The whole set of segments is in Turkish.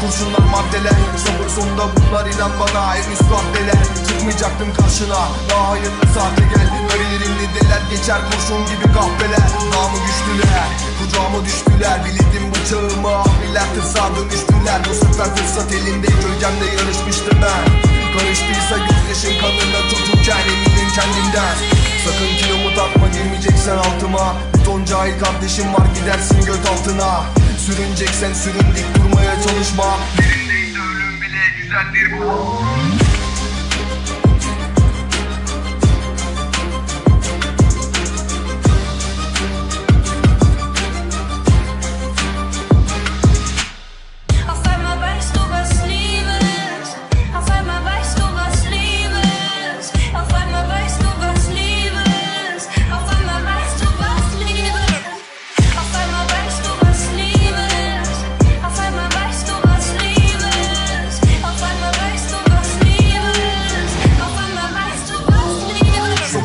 Kurşunlar maddeler. Sabır sonunda bunlar inan bana En üst maddeler. Çıkmayacaktım karşına Daha hayırlı saate gel Kariyerimli deler geçer kurşun gibi kahveler Namı güçlüler Kucağıma düştüler. Bildim bıçağımı abiler tırsa dönüştüler. Bu sefer fırsat elinde Gölgemde yarışmıştım ben. Karıştıysa gözyaşın kanına çocukken eminim kendimden. Sakın kilomu takma girmeyeceksen altıma. Bir ton cahil kardeşim var gidersin göt altına Sürüneceksen sürün dik durmaya çalışma. Yerindeyse ölüm bile güzeldir bu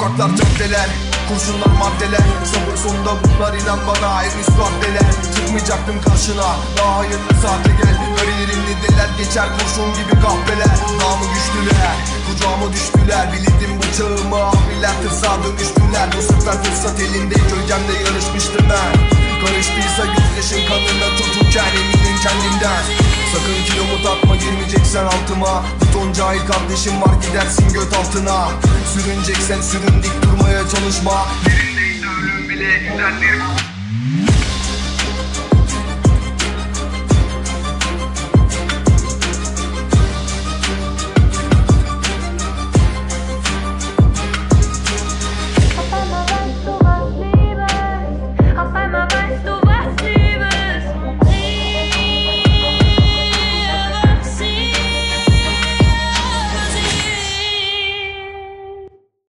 Sokaklar caddeler Kurşunlar maddeler. Sabır sonunda bunlar inan bana En üst maddeler. Çıkmayacaktım karşına Daha hayırlı saate gel. Kariyerimli deler geçer kurşun gibi kahveler Namı güçlüler Kucağıma düştüler. Bildim bıçağımı abiler tırsa dönüştüler. Bu sefer fırsat elinde Gölgemde yarışmıştım ben. Karıştıysa gözyaşın kanına çocukken eminim kendimden. Sakın kilomu takma girmeyeceksen altıma ton cahil kardeşim var gidersin göt altına. Sürüneceksen sürün dik durmaya çalışma. Yerindeyse ölüm bile güzeldir